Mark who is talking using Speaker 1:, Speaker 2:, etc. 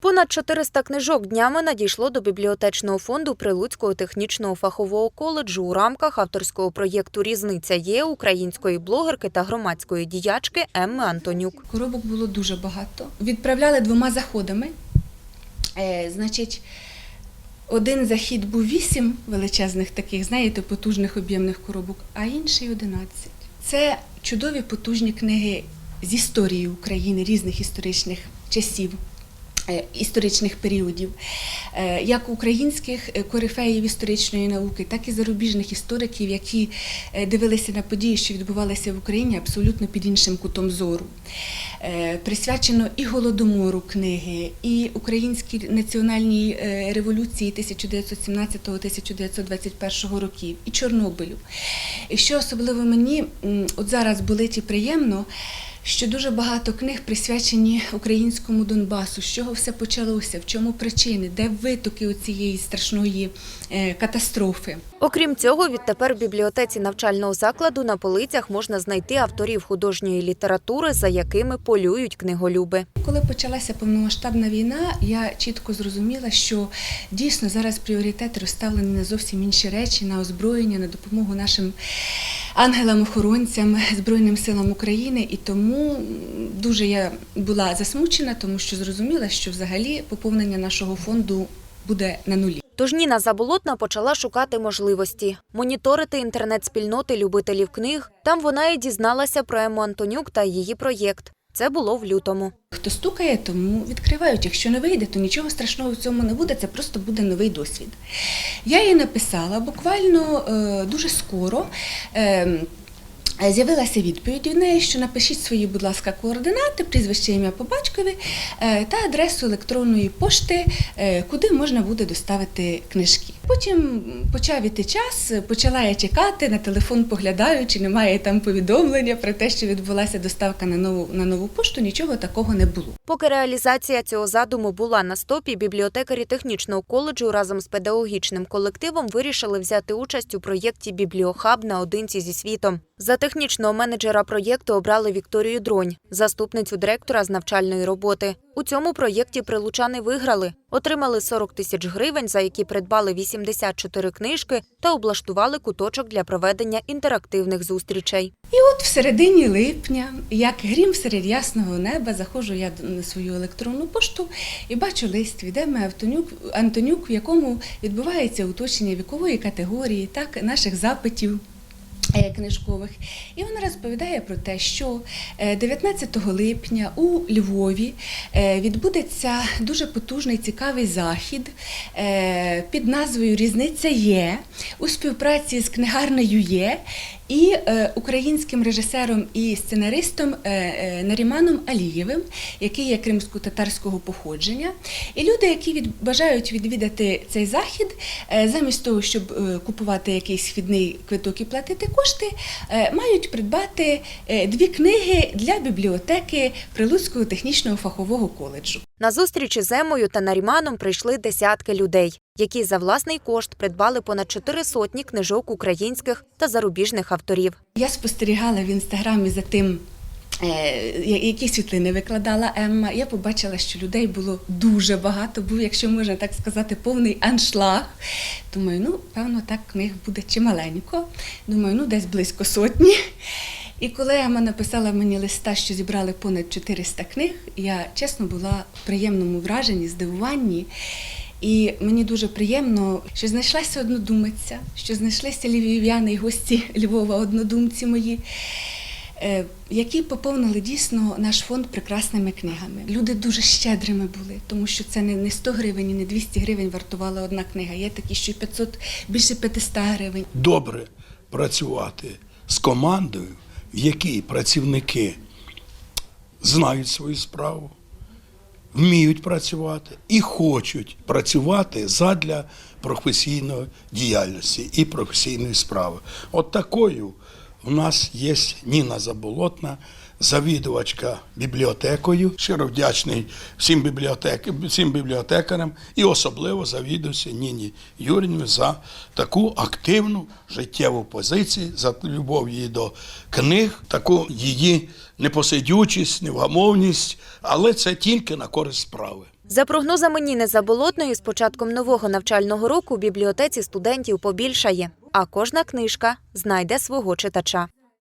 Speaker 1: Понад 400 книжок днями надійшло до бібліотечного фонду Прилуцького технічного фахового коледжу у рамках авторського проєкту Різниця є української блогерки та громадської діячки Емми Антонюк.
Speaker 2: Коробок було дуже багато. Відправляли двома заходами. Е, значить, один захід був вісім величезних таких, знаєте, потужних об'ємних коробок, а інший 11. Це чудові потужні книги з історії України, різних історичних часів. Е, Історичних періодів, е, як українських е, корифеїв історичної науки, так і зарубіжних істориків, які дивилися на події, що відбувалися в Україні абсолютно під іншим кутом зору. Присвячено і голодомору книги, і українській національній революції 1917-1921 років, і Чорнобилю. І що особливо мені от зараз болить і приємно, що дуже багато книг присвячені українському Донбасу. З чого все почалося, в чому причини, де витоки цієї страшної е, катастрофи.
Speaker 1: Окрім цього, відтепер в бібліотеці навчального закладу на полицях можна знайти авторів художньої літератури, за якими полюють книголюби.
Speaker 2: Коли почалася повномасштабна війна, я чітко зрозуміла, що дійсно зараз пріоритет розставлені на зовсім інші речі, на озброєння, на допомогу нашим ангелам-охоронцям, Збройним силам України. І тому дуже я була засмучена, тому що зрозуміла, що взагалі поповнення нашого фонду буде на нулі.
Speaker 1: Тож Ніна Заболотна почала шукати можливості, моніторити інтернет-спільноти любителів книг. Там вона і дізналася про Ему Антонюк та її проєкт. Це було в лютому.
Speaker 2: Хто стукає, тому відкривають. Якщо не вийде, то нічого страшного в цьому не буде, це просто буде новий досвід. Я їй написала буквально е, дуже скоро. Е, З'явилася відповідь від неї, що напишіть свої, будь ласка, координати, прізвище ім'я по батькові е, та адресу електронної пошти, е, куди можна буде доставити книжки. Потім почав іти час, почала я чекати, на телефон поглядаю, чи немає там повідомлення про те, що відбулася доставка на нову на нову пошту. Нічого такого не було.
Speaker 1: Поки реалізація цього задуму була на стопі, бібліотекарі технічного коледжу разом з педагогічним колективом вирішили взяти участь у проєкті Бібліохаб наодинці зі світом. За технічного менеджера проєкту обрали Вікторію Дронь, заступницю директора з навчальної роботи. У цьому проєкті прилучани виграли, отримали 40 тисяч гривень, за які придбали 84 книжки та облаштували куточок для проведення інтерактивних зустрічей.
Speaker 2: І от в середині липня, як грім серед ясного неба, заходжу я на свою електронну пошту і бачу лист від Еми Антонюк, Антонюк, в якому відбувається уточнення вікової категорії, так, наших запитів. Е, Книжкових, і вона розповідає про те, що е, 19 липня у Львові е, відбудеться дуже потужний цікавий захід е, під назвою Різниця є у співпраці з книгарнею є і е, українським режисером і сценаристом е, е, Наріманом Алієвим, який є кримсько-татарського походження. І люди, які від, бажають відвідати цей захід, замість того, щоб купувати якийсь вхідний квиток і платити кошти, мають придбати дві книги для бібліотеки Прилуцького технічного фахового коледжу.
Speaker 1: На зустрічі з Емою та Наріманом прийшли десятки людей, які за власний кошт придбали понад чотири сотні книжок українських та зарубіжних авторів.
Speaker 2: Я спостерігала в інстаграмі за тим. е, Які світлини викладала Емма, я побачила, що людей було дуже багато, був, якщо можна так сказати, повний аншлаг. Думаю, ну, певно, так книг буде чималенько. Думаю, ну, десь близько сотні. І коли Емма написала мені листа, що зібрали понад 400 книг, я чесно була в приємному враженні, здивуванні. І мені дуже приємно, що знайшлася однодумиця, що знайшлися львів'яни і гості Львова, однодумці мої, е, які поповнили дійсно наш фонд прекрасними книгами. Люди дуже щедрими були, тому що це не не 100 гривень, і не 200 гривень вартувала одна книга. Є такі, що й 500, більше 500 гривень.
Speaker 3: добре працювати з командою, в якій працівники знають свою справу, вміють працювати і хочуть працювати задля професійної діяльності і професійної справи. От такою у нас є Ніна Заболотна, завідувачка бібліотекою. Щиро вдячний всім, бібліотек, всім бібліотекарям і особливо завідувачці Ніні Юрівні за таку активну життєву позицію, за любов її до книг, таку її непосидючість, невгамовність, але це тільки на користь справи.
Speaker 1: За прогнозами Ніни Заболотної, з початком нового навчального року у бібліотеці студентів побільшає, а кожна книжка знайде свого читача.